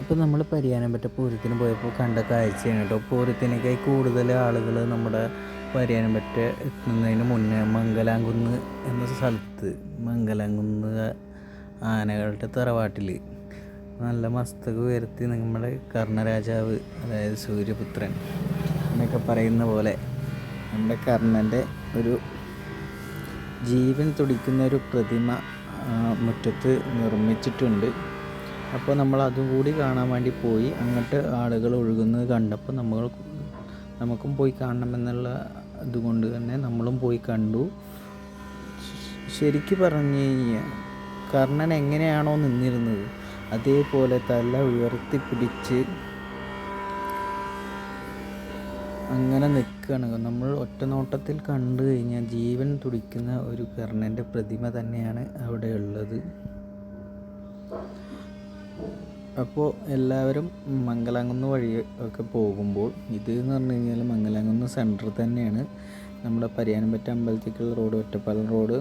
അപ്പോൾ നമ്മൾ പരിയാനംപറ്റ പൂരത്തിന് പോയപ്പോൾ കണ്ട കാഴ്ചയാണ് കേട്ടോ. പൂരത്തിനേക്കായി കൂടുതൽ ആളുകൾ നമ്മുടെ പരിയാനംപറ്റ എത്തുന്നതിന് മുന്നേ മംഗലാംകുന്ന് എന്ന സ്ഥലത്ത് മംഗലാംകുന്ന് ആനകളുടെ തറവാട്ടിൽ നല്ല മസ്തക ഉയർത്തി നമ്മുടെ കർണരാജാവ് അതായത് സൂര്യപുത്രൻ എന്നൊക്കെ പറയുന്ന പോലെ നമ്മുടെ കർണന്റെ ഒരു ജീവൻ തുടിക്കുന്ന ഒരു പ്രതിമ മുറ്റത്ത് നിർമ്മിച്ചിട്ടുണ്ട്. അപ്പോൾ നമ്മൾ അതും കൂടി കാണാൻ വേണ്ടി പോയി. അങ്ങോട്ട് ആളുകൾ ഒഴുകുന്നത് കണ്ടപ്പോൾ നമ്മൾ നമുക്കും പോയി കാണണമെന്നുള്ള ഇതുകൊണ്ട് തന്നെ നമ്മളും പോയി കണ്ടു. ശരിക്ക് പറഞ്ഞു കഴിഞ്ഞാൽ കർണൻ എങ്ങനെയാണോ നിന്നിരുന്നത് അതേപോലെ തല ഉയർത്തി പിടിച്ച് അങ്ങനെ നിൽക്കുകയാണ്. നമ്മൾ ഒറ്റനോട്ടത്തിൽ കണ്ടു കഴിഞ്ഞാൽ ജീവൻ തുടിക്കുന്ന ഒരു കർണന്റെ പ്രതിമ തന്നെയാണ് അവിടെ ഉള്ളത്. അപ്പോൾ എല്ലാവരും മംഗലാംകുന്ന് വഴി ഒക്കെ പോകുമ്പോൾ ഇത് എന്ന് പറഞ്ഞു കഴിഞ്ഞാൽ മംഗലാംകുന്ന് സെന്റർ തന്നെയാണ്. നമ്മുടെ പരിയാനംപറ്റ അമ്പലത്തേക്കുള്ള റോഡ് ഒറ്റപ്പാലം റോഡ്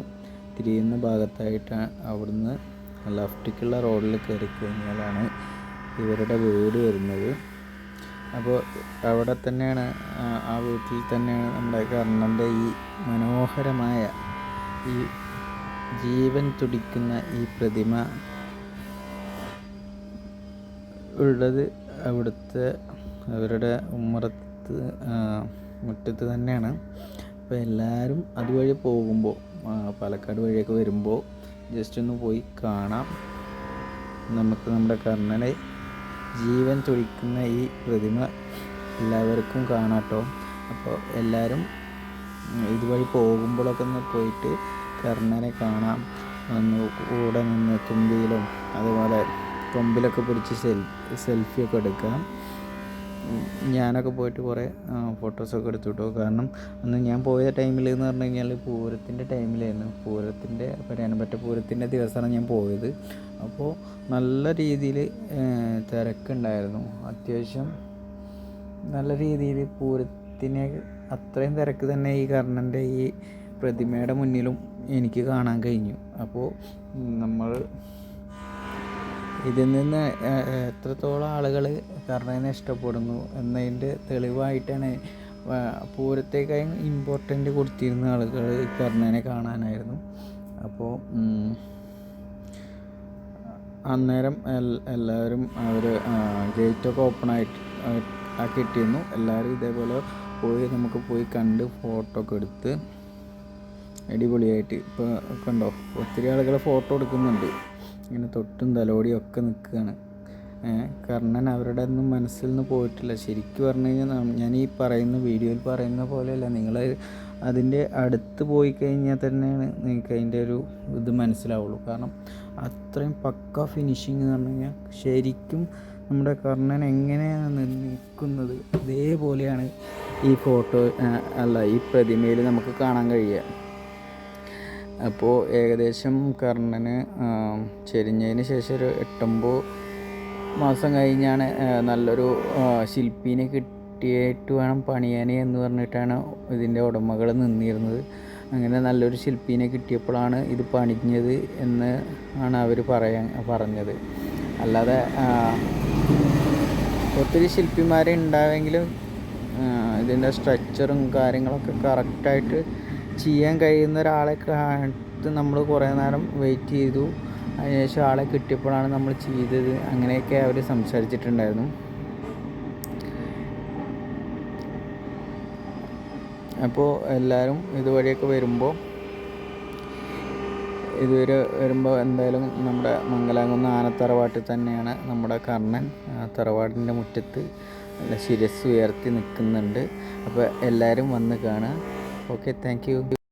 തിരിയുന്ന ഭാഗത്തായിട്ട് അവിടുന്ന് ലെഫ്റ്റിക്കുള്ള റോഡിൽ കയറി കഴിഞ്ഞാലാണ് ഇവരുടെ വീട് വരുന്നത്. അപ്പോൾ അവിടെ തന്നെയാണ് ആ, വീട്ടിൽ തന്നെയാണ് നമ്മുടെ കർണന്റെ ഈ മനോഹരമായ ഈ ജീവൻ തുടിക്കുന്ന ഈ പ്രതിമ ഉള്ളത് അവിടുത്തെ അവരുടെ ഉമ്മറത്ത് മുറ്റത്ത് തന്നെയാണ്. അപ്പോൾ എല്ലാവരും അതുവഴി പോകുമ്പോൾ പാലക്കാട് വഴിയൊക്കെ വരുമ്പോൾ ജസ്റ്റ് ഒന്ന് പോയി കാണാം. നമുക്ക് നമ്മുടെ കർണനെ ജീവൻ തുടിക്കുന്ന ഈ പ്രതിമ എല്ലാവർക്കും കാണാട്ടോ അപ്പോൾ എല്ലാവരും ഇതുവഴി പോകുമ്പോഴൊക്കെ ഒന്ന് പോയിട്ട് കർണനെ കാണാം. ഒന്ന് കൂടെ നിന്ന് തുമ്പിയിലും അതുപോലെ കൊമ്പിലൊക്കെ പിടിച്ച് സെൽ സെൽഫിയൊക്കെ എടുക്കാം ഞാനൊക്കെ പോയിട്ട് കുറേ ഫോട്ടോസൊക്കെ എടുത്തു കേട്ടോ കാരണം അന്ന് ഞാൻ പോയ ടൈമിൽ എന്ന് പറഞ്ഞു കഴിഞ്ഞാൽ പൂരത്തിന്റെ ടൈമിലായിരുന്നു. പൂരത്തിന്റെ പറയാനപ്പെട്ട പൂരത്തിന്റെ ദിവസമാണ് ഞാൻ പോയത്. അപ്പോൾ നല്ല രീതിയിൽ തിരക്കുണ്ടായിരുന്നു. അത്യാവശ്യം നല്ല രീതിയിൽ പൂരത്തിനെ അത്രയും തിരക്ക് തന്നെ ഈ കർണന്റെ ഈ പ്രതിമയുടെ മുന്നിലും എനിക്ക് കാണാൻ കഴിഞ്ഞു. അപ്പോൾ നമ്മൾ ഇതിൽ നിന്ന് എത്രത്തോളം ആളുകൾ കർണനെ ഇഷ്ടപ്പെടുന്നു എന്നതിന്റെ തെളിവായിട്ടാണ് പൂരത്തേക്കാളും ഇമ്പോർട്ടന്റ് കൊടുത്തിരുന്ന ആളുകൾ ഈ കർണനെ കാണാനായിരുന്നു. അപ്പോൾ അന്നേരം എല്ലാവരും അവർ ഗേറ്റൊക്കെ ഓപ്പൺ ആയിട്ട് ആക്കിയിട്ടിരുന്നു. എല്ലാവരും ഇതേപോലെ പോയി നമുക്ക് പോയി കണ്ട് ഫോട്ടോ ഒക്കെ എടുത്ത് അടിപൊളിയായിട്ട് ഇപ്പോൾ കണ്ടോ? ഒത്തിരി ആളുകൾ ഫോട്ടോ എടുക്കുന്നുണ്ട്. ഇങ്ങനെ തൊട്ടും തലോടിയും ഒക്കെ നിൽക്കുകയാണ്. കർണൻ അവരുടെ ഒന്നും മനസ്സിൽ നിന്ന് പോയിട്ടില്ല. ശരിക്കും പറഞ്ഞു കഴിഞ്ഞാൽ ഞാൻ ഈ പറയുന്ന വീഡിയോയിൽ പറയുന്ന പോലെയല്ല. നിങ്ങൾ അതിന്റെ അടുത്ത് പോയി കഴിഞ്ഞാൽ തന്നെയാണ് നിങ്ങൾക്ക് അതിന്റെ ഒരു ഇത് മനസ്സിലാവുള്ളൂ. കാരണം അത്രയും പക്ക ഫിനിഷിങ് എന്ന് പറഞ്ഞു കഴിഞ്ഞാൽ ശരിക്കും നമ്മുടെ കർണൻ എങ്ങനെയാണ് നിൽക്കുന്നത്? ഇതേപോലെയാണ് ഈ ഫോട്ടോ അല്ല ഈ പ്രതിമയിൽ നമുക്ക് കാണാൻ കഴിയുക. അപ്പോൾ ഏകദേശം കർണന് ചെരിഞ്ഞതിന് ശേഷം ഒരു എട്ടൊമ്പത് മാസം കഴിഞ്ഞാണ് നല്ലൊരു ശില്പീനെ കിട്ടിയിട്ട് വേണം പണിയാനെ എന്ന് പറഞ്ഞിട്ടാണ് ഇതിന്റെ ഉടമകൾ നിന്നിരുന്നത്. അങ്ങനെ നല്ലൊരു ശില്പീനെ കിട്ടിയപ്പോഴാണ് ഇത് പണിഞ്ഞത് എന്ന് ആണ് അവർ പറയാൻ പറഞ്ഞത്. അല്ലാതെ ഒത്തിരി ശില്പിമാരെ ഉണ്ടാവെങ്കിലും ഇതിന്റെ സ്ട്രക്ചറും കാര്യങ്ങളൊക്കെ കറക്റ്റായിട്ട് ചെയ്യാൻ കഴിയുന്ന ഒരാളെ കാത്ത് നമ്മൾ കുറേ നേരം വെയിറ്റ് ചെയ്തു. അതിനുശേഷം ആളെ കിട്ടിയപ്പോഴാണ് നമ്മൾ ചെയ്തത്. അങ്ങനെയൊക്കെ അവർ സംസാരിച്ചിട്ടുണ്ടായിരുന്നു. അപ്പോൾ എല്ലാവരും ഇതുവഴിയൊക്കെ വരുമ്പോൾ ഇതുവരെ വരുമ്പോൾ എന്തായാലും നമ്മുടെ മംഗലാംകുന്ന് ആനത്തറവാട്ടിൽ തന്നെയാണ് നമ്മുടെ കർണൻ. തറവാടിന്റെ മുറ്റത്ത് നല്ല ശിരസ് ഉയർത്തി നിൽക്കുന്നുണ്ട്. അപ്പോൾ എല്ലാവരും വന്ന് കാണുക. Okay thank